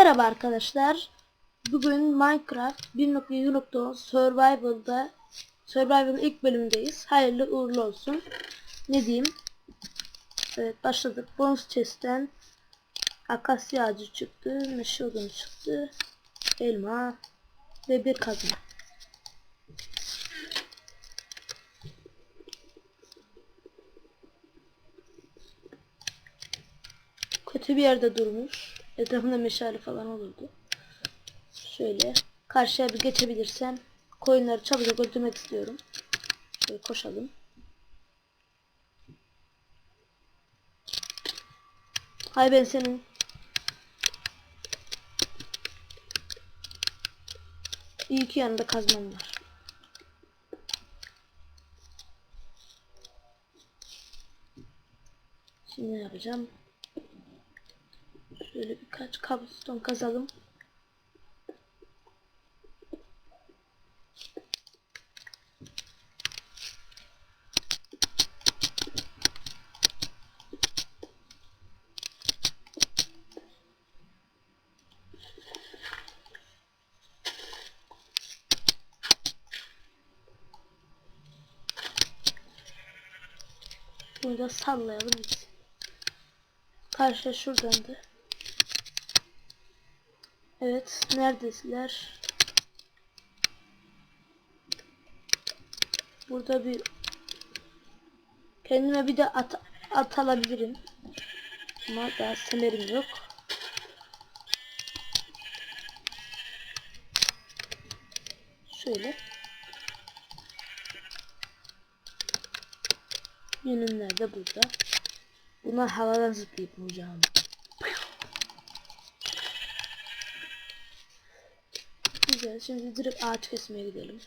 Merhaba arkadaşlar. Bugün Minecraft 1.1.10 Survival'da Survival ilk bölümündeyiz. Hayırlı uğurlu olsun. Ne diyeyim? Evet başladık. Bonus chest'ten akasya ağacı çıktı. Meşe odunu çıktı. Elma ve bir kazma. Kötü bir yerde durmuş. Etrafında meşale falan olurdu. Şöyle karşıya bir geçebilirsem koyunları çabucak öldürmek istiyorum. Şöyle koşalım. Hay ben senin. İyi ki yanında kazmam var. Şimdi ne yapacağım? Şöyle birkaç kabuston kazalım. Burada sallayalım gitsin. Karşı şuradandı. Evet, neredesiler? Burada bir kendime bir de at, at alabilirim. Ama daha semerim yok. Şöyle. Yünümler de burada. Buna havadan zıplayıp vuracağım. Güzel. Şimdi direkt ağaç kesmeye gidelim.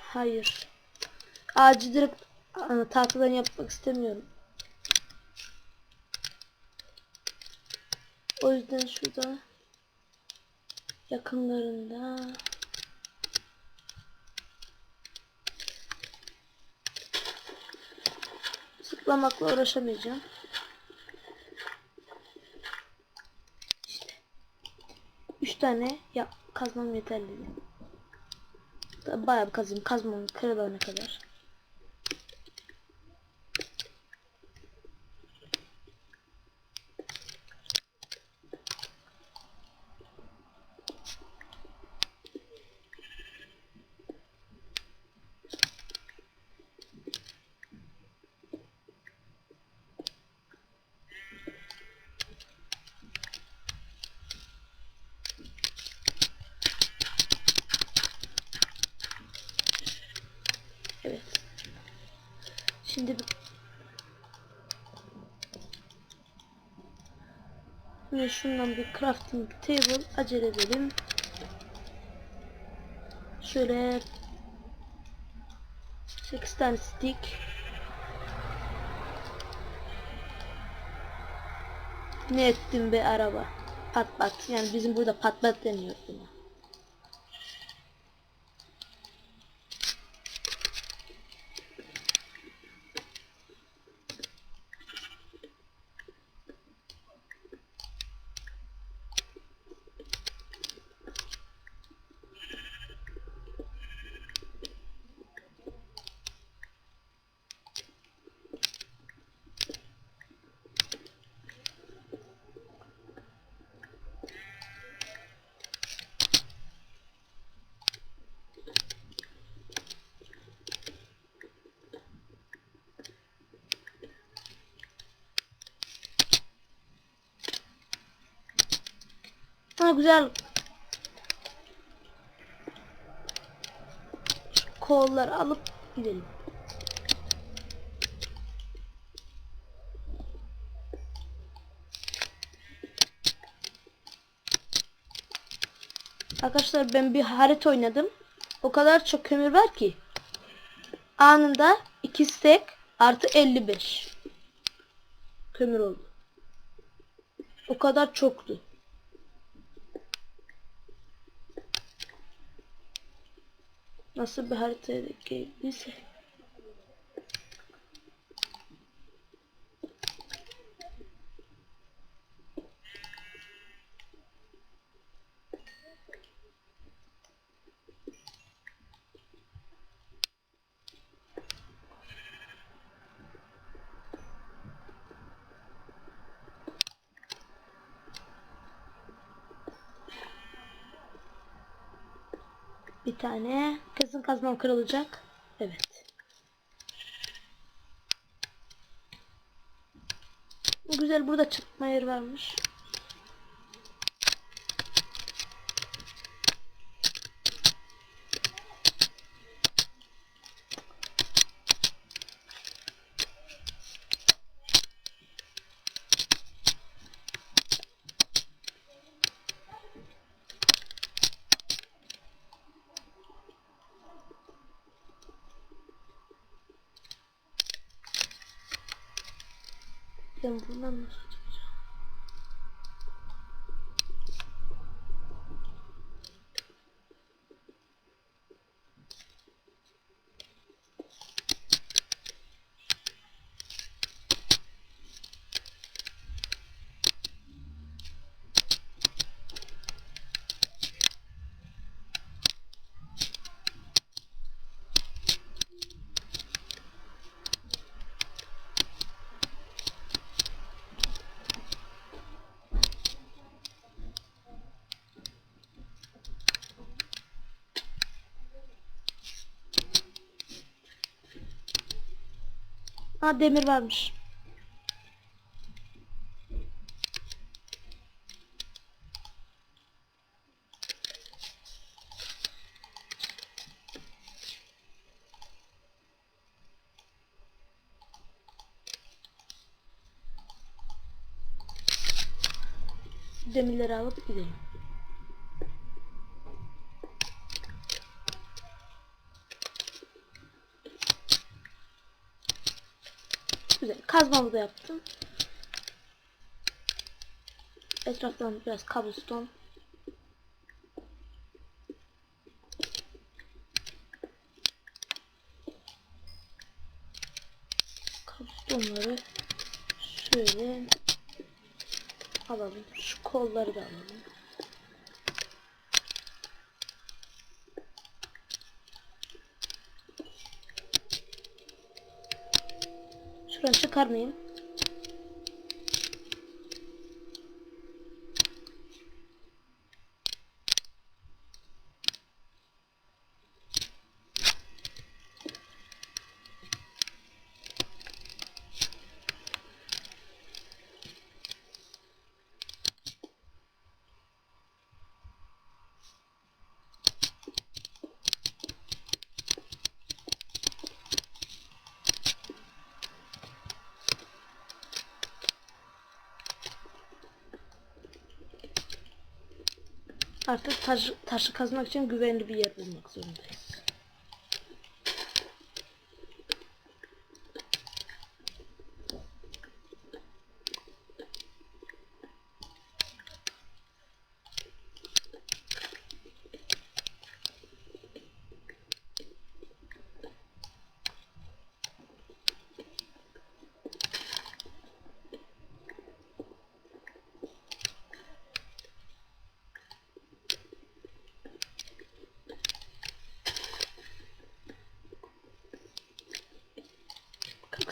Hayır. Ağacı direkt tahtadan yapmak istemiyorum. O yüzden şurada yakınlarında zıplamakla uğraşamayacağım. Tane ya kazmam yeterli. Bayağı bir kazayım. Kazmam kırılana kadar. Evet. Şimdi Şimdi şundan bir crafting table acele edelim. Şöyle 8 tane stick. Ne ettim be araba. Pat pat. Yani bizim burada pat pat deniyor buna. Ha güzel. Şu kolları alıp gidelim. Arkadaşlar ben bir harita oynadım. O kadar çok kömür var ki. Anında 2 stack artı 55 kömür oldu. O kadar çoktu. Nasıl bir haritaya denk Bir tane. Kesin kazmam kırılacak. Evet. Bu güzel burada çıkma yeri varmış. Ben buradan nasıl Ha demir varmış. Demirleri alıp gidelim. Güzel. Kazmamı da yaptım. Etraftan biraz cobblestone. Cobblestone'ları şöyle alalım. Şu kolları da alalım. Şuradan çıkarmayayım. Artık taş, taşı kazmak için güvenli bir yer bulmak zorundayız.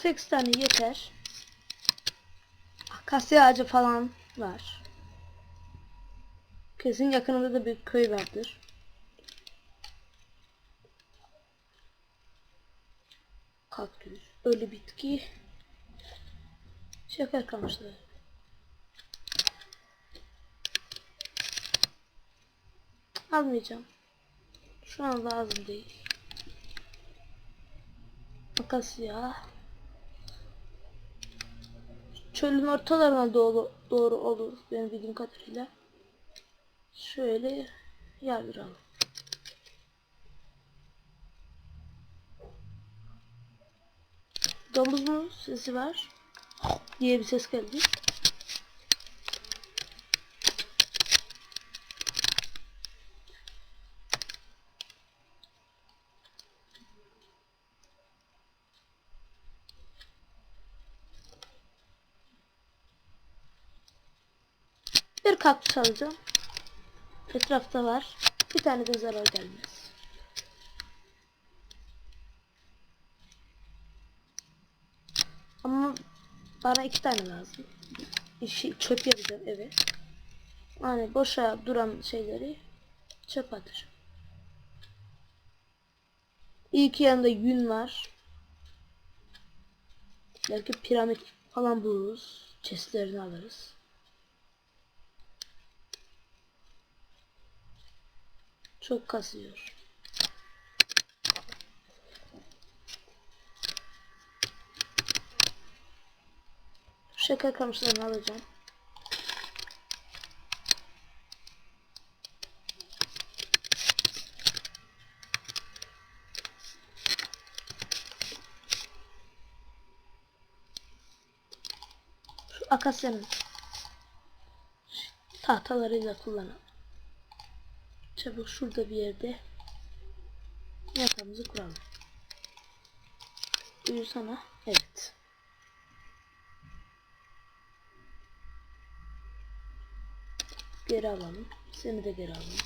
Kırk sekiz tane yeter. Akasya ağacı falan var. Kesin yakınında da bir köy vardır. Kaktüs, ölü bitki. Şeker kamışları. Almayacağım. Şu an lazım değil. Akasya. Çölün ortalarına doğru, doğru olur benim bildiğim kadarıyla. Şöyle yayıralım. Domuz mu sesi var? diye bir ses geldi. Kaktüs alacağım. Etrafta var. Bir tane de zarar gelmez. Ama bana iki tane lazım. İşi çöp yapacağım eve. Hani boşa duran şeyleri çöp atacağım. İyi ki yanında yün var. Belki piramit falan buluruz. Chestlerini alırız. Çok kasıyor. Şeker kamışlarını alacağım. Şu akasyanın tahtalarıyla kullanalım. Çabuk şurada bir yerde yatağımızı kuralım. Uyusana. Evet. Geri alalım. Seni de geri alalım.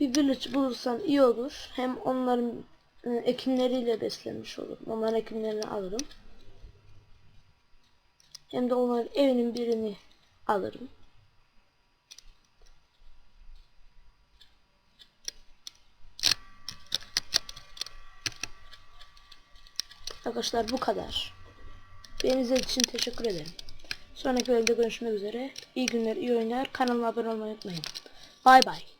Bir village bulursan iyi olur. Hem onların e, ekinleriyle beslenmiş olurum. Onların ekinlerini alırım. Hem de onların evinin birini alırım. Arkadaşlar bu kadar. Beni izlediğiniz için teşekkür ederim. Sonraki bölümde görüşmek üzere. İyi günler, iyi oyunlar. Kanalıma abone olmayı unutmayın. Bay bay.